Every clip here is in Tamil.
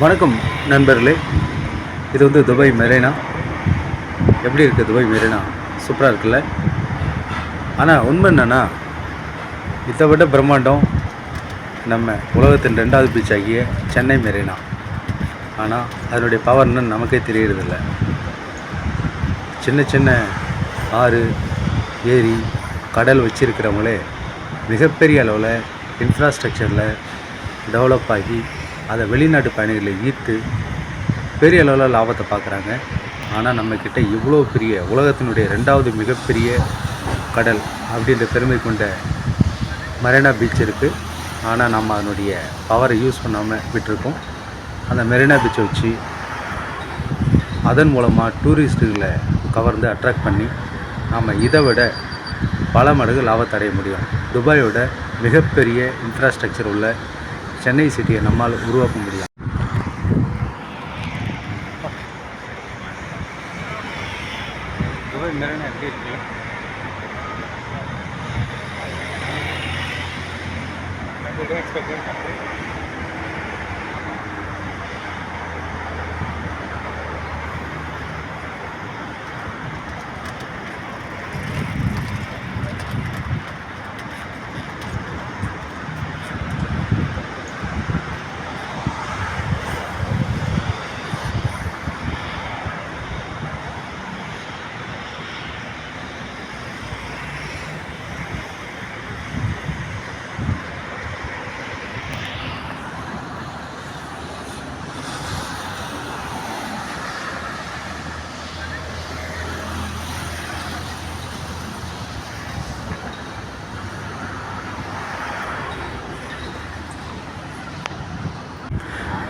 வணக்கம் நண்பர்களே. இது வந்து துபாய் மெரினா. எப்படி இருக்குது துபாய் மெரினா? சூப்பராக இருக்குல்ல? ஆனால் உண்மை என்னென்னா இதை விட பிரம்மாண்டம் நம்ம உலகத்தின் ரெண்டாவது பீச் ஆகிய சென்னை மெரினா. ஆனால் அதனுடைய பவர் என்னன்னு நமக்கே தெரியறதில்ல. சின்ன சின்ன ஆறு ஏரி கடல் வச்சுருக்கிறவங்களே மிகப்பெரிய அளவில் இன்ஃப்ராஸ்ட்ரக்சரில் டெவலப் ஆகி அதை வெளிநாட்டு பயணிகளை ஈர்த்து பெரிய அளவில் லாபத்தை பார்க்குறாங்க. ஆனால் நம்மக்கிட்ட இவ்வளோ பெரிய உலகத்தினுடைய ரெண்டாவது மிகப்பெரிய கடல் அப்படின்ற பெருமை கொண்ட மெரினா பீச் இருக்குது. ஆனால் நம்ம அதனுடைய பவரை யூஸ் பண்ணாமல் விட்டுருக்கோம். அந்த மெரினா பீச்சை வச்சு அதன் மூலமாக டூரிஸ்ட்டுகளை கவர்ந்து அட்ராக்ட் பண்ணி நாம் இதை விட பல மடங்கு லாபத்தை அடைய முடியும். துபாயோட மிகப்பெரிய இன்ஃப்ராஸ்ட்ரக்சர் உள்ள சென்னை சிட்டியை நம்மால் உருவாக்க முடியும் துபாய் மெரினா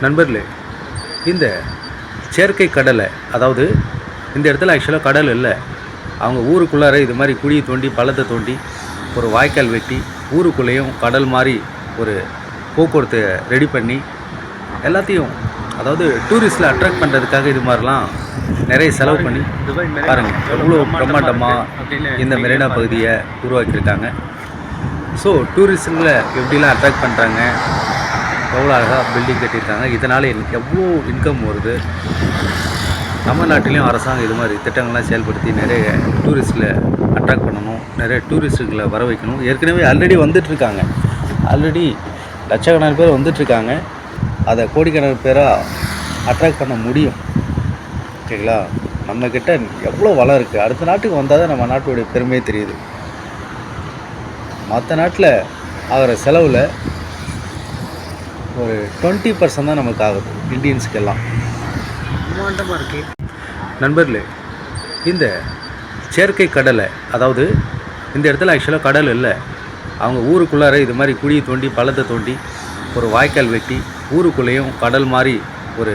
நண்பர்களே இந்த செயற்கை கடலை அதாவது இந்த இடத்துல ஆக்சுவலாக கடல் இல்லை. அவங்க ஊருக்குள்ளார இது மாதிரி குழியை தோண்டி பள்ளத்தை தோண்டி ஒரு வாய்க்கால் வெட்டி ஊருக்குள்ளேயும் கடல் மாதிரி ஒரு போக்குவரத்தை ரெடி பண்ணி எல்லாத்தையும் அதாவது டூரிஸ்டில் அட்ராக்ட் பண்ணுறதுக்காக இது மாதிரிலாம் நிறைய செலவு பண்ணி பாருங்கள் எவ்வளோ பிரம்மாண்டமாக இந்த மெரினா பகுதியை உருவாக்கியிருக்காங்க. ஸோ டூரிஸ்ட்டுங்களை எப்படிலாம் அட்ராக்ட் பண்ணுறாங்க எவ்வளோ அழகாக பில்டிங் கட்டியிருக்காங்க. இதனால் எனக்கு எவ்வளோ இன்கம் வருது. தமிழ்நாட்டிலையும் அரசாங்கம் இது மாதிரி திட்டங்கள்லாம் செயல்படுத்தி நிறைய டூரிஸ்டில் அட்ராக்ட் பண்ணணும் நிறைய டூரிஸ்ட்டுகளை வர வைக்கணும். ஏற்கனவே ஆல்ரெடி வந்துட்டுருக்காங்க ஆல்ரெடி லட்சக்கணக்கான பேர் வந்துட்டுருக்காங்க அதை கோடிக்கணக்கான பேராக அட்ராக்ட் பண்ண முடியும். ஓகேங்களா? நம்மக்கிட்ட எவ்வளோ வளம் இருக்குது அடுத்த நாட்டுக்கு வந்தால் தான் நம்ம நாட்டுடைய பெருமையே தெரியுது. மற்ற நாட்டில் ஆகிற செலவில் ஒரு டுவெண்ட்டி பர்சன்ட் தான் நமக்கு ஆகுது இந்தியன்ஸுக்கெல்லாம் பிரம்மாண்டமாக இருக்கு நண்பர்களே இந்த செயற்கை கடலை அதாவது இந்த இடத்துல ஆக்சுவலாக கடல் இல்லை. அவங்க ஊருக்குள்ளார இது மாதிரி குழியை தோண்டி பள்ளத்தை தோண்டி ஒரு வாய்க்கால் வெட்டி ஊருக்குள்ளேயும் கடல் மாதிரி ஒரு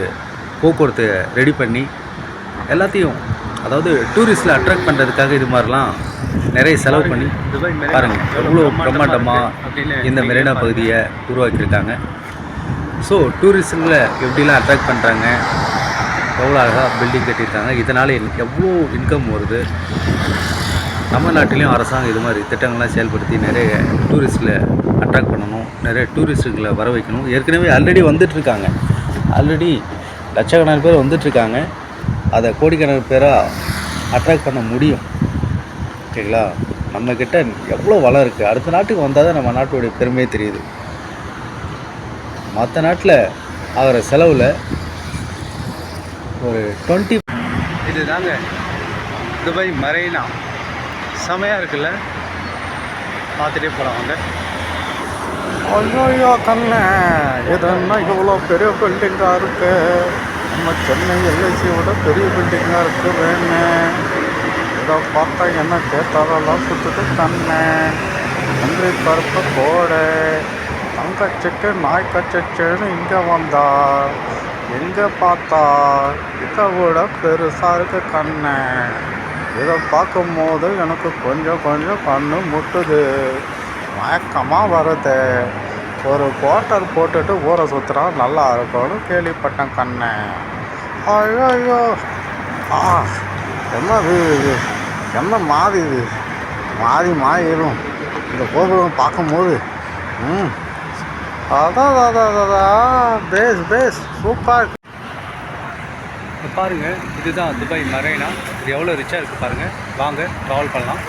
போக்குவரத்தை ரெடி பண்ணி எல்லாத்தையும் அதாவது டூரிஸ்டில் அட்ராக்ட் பண்ணுறதுக்காக இது மாதிரிலாம் நிறைய செலவு பண்ணி பாருங்கள் எவ்வளோ பிரம்மாண்டமாக இந்த மெரினா பகுதியை உருவாக்கியிருக்காங்க. ஸோ டூரிஸ்ட்டுங்களை எப்படிலாம் அட்ராக்ட் பண்ணுறாங்க எவ்வளோ அழகாக பில்டிங் கட்டியிருக்காங்க? இதனால் எனக்கு எவ்வளோ இன்கம் வருது? தமிழ்நாட்டிலையும் அரசாங்கம் இது மாதிரி திட்டங்கள்லாம் செயல்படுத்தி நிறைய டூரிஸ்டில் அட்ராக்ட் பண்ணணும். நிறைய டூரிஸ்ட்டுகளை வர வைக்கணும். ஏற்கனவே ஆல்ரெடி வந்துட்டுருக்காங்க. ஆல்ரெடி லட்சக்கணக்கான பேர் வந்துட்டுருக்காங்க. அதை கோடிக்கணக்கான பேராக அட்ராக்ட் பண்ண முடியும். ஓகேங்களா நம்மக்கிட்ட எவ்வளோ வளம் இருக்குது அடுத்த நாட்டுக்கு வந்தால் தான் நம்ம நாட்டுடைய பெருமையே தெரியுது. மற்ற நாட்டில் ஆகிற செலவில் ஒரு டுவெண்ட்டி இது தாங்க துபாய் மரைனா. செமையாக இருக்குல்ல? பார்த்துட்டே போகலாம் வாங்க. ஐயோ கண்ணே. இதென்ன இவ்வளோ பெரிய பில்டிங்காக இருக்கு? நம்ம சென்னை எல்ஐசியோட பெரிய பில்டிங்காக இருக்கு வேணும் இதை பார்த்தா என்ன கேட்டாரெல்லாம் சுற்றுட்டு கண்ணே. நன்றி பருப்பு கோடை. தங்கச்சிக்கு நாய் கச்சிச்சுன்னு இங்கே வந்தார். எங்கே பார்த்தா இதை விட பெருசாக இருக்கு கண்ணே. இதை பார்க்கும்போது எனக்கு கொஞ்சம் கொஞ்சம் கண்ணு முட்டுது. மயக்கமாக வருது. ஒரு குவார்ட்டர் போட்டுட்டு ஊரை சுற்றுறா நல்லா இருக்கும்னு கேள்விப்பட்டேன் கண்ணே. ஐயோ ஐயோ ஆ என்ன இது? என்ன மாறி இது? மாறி மாறிடும். இந்த கோபுரம் பார்க்கும்போது ம். அதான் அதான் அதான் பேஸ் பேஸ் சூப்பர் பாருங்கள் இதுதான் துபாய் மரைனா. இது எவ்வளோ ரிச்சாக இருக்குது பாருங்கள் வாங்க ட்ராவல் பண்ணலாம்.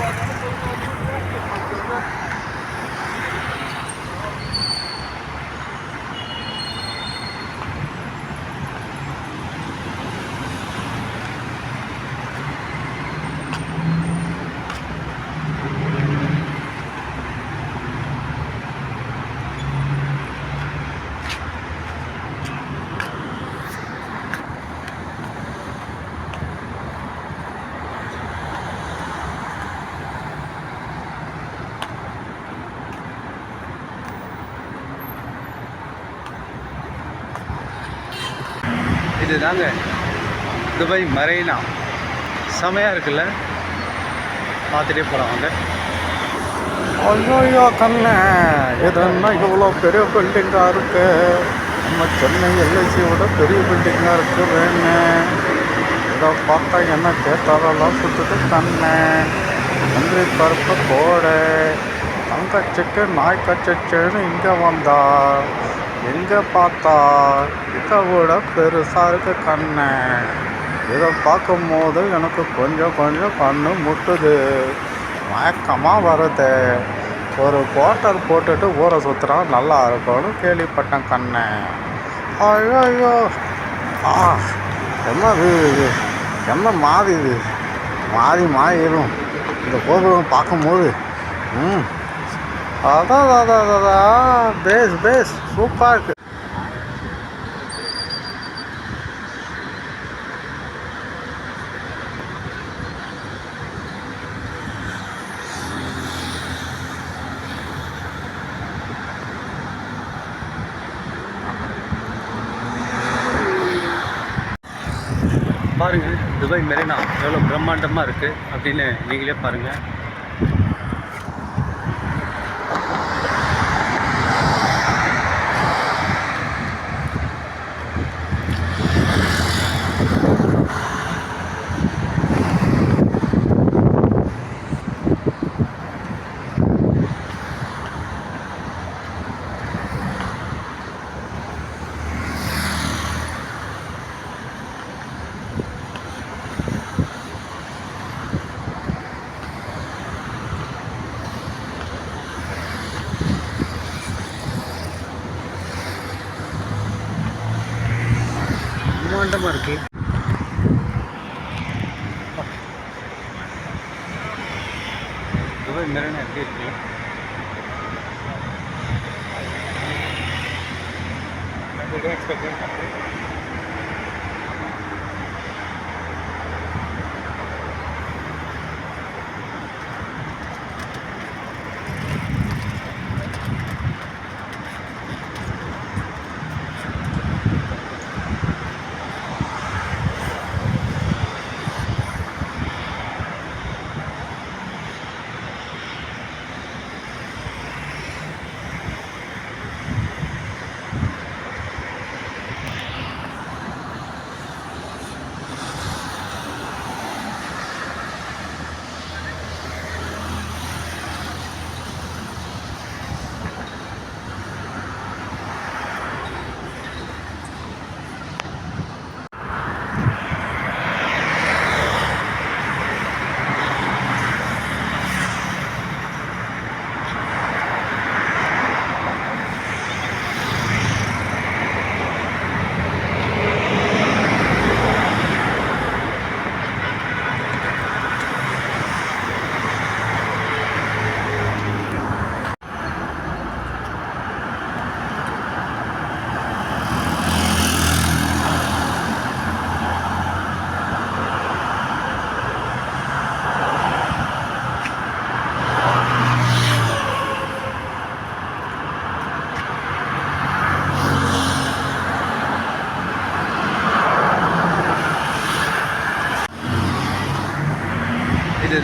இது தாங்க துபாய் மரைனா. செமையாக இருக்குல்ல? பார்த்துட்டே போகலாம் வாங்க. ஐயோ கண்ணே எதுன்னா இவ்வளோ பெரிய பில்டிங்காக இருக்கு? நம்ம சென்னை எல்ஐசியோட பெரிய பில்டிங்காக இருக்கு வேணே. இதை பார்த்தா என்ன கேட்டாலெல்லாம் சுற்றுது கண்ணே. நன்றி பருப்பு போடு. தங்கச்சிக்கு நாய் கச்சிச்சுன்னு இங்கே வந்தா. எங்கே பார்த்தா? இதை விட பெருசாக இருக்கு கண்ணே. இதை பார்க்கும்போது எனக்கு கொஞ்சம் கொஞ்சம் கண்ணு முட்டுது. மயக்கமாக வருது. ஒரு குவார்ட்டர் போட்டுட்டு ஊரை சுற்றுறா நல்லா இருக்கும்னு கேள்விப்பட்டேன் கண்ணை. ஐயோ ஐயோ ஆ என்னது இது? என்ன மாறி இது? மாறி மாறிடும். இந்த கோபுரம் பார்க்கும்போது ம் அதான் அதான் அதான் பேஸ் பேஸ் சூப்பராக இருக்கு பாருங்க துபாய் மெரினா எவ்வளோ பிரம்மாண்டமாக இருக்குது அப்படின்னு நீங்களே பாருங்கள் பிரம்மாண்டமாக இருக்குது மெரினா எப்படி இருக்கு? இது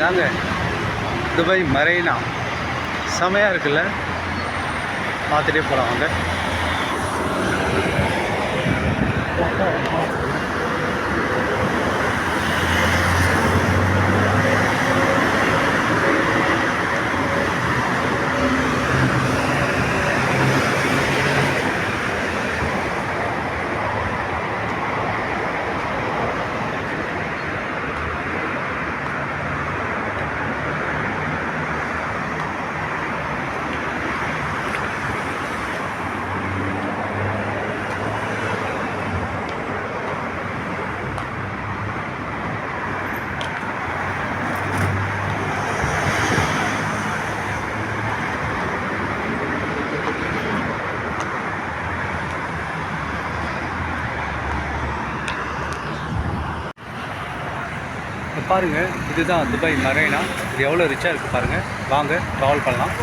தாங்க. Dubai Marina. செமையாக இருக்குல்ல? பார்த்துட்டே போகலாம் பாருங்கள் இதுதான் துபாய் மரேனா. இது எவ்வளோ ரிச்சாக இருக்குது பாருங்கள் வாங்க ட்ராவல் பண்ணலாம்.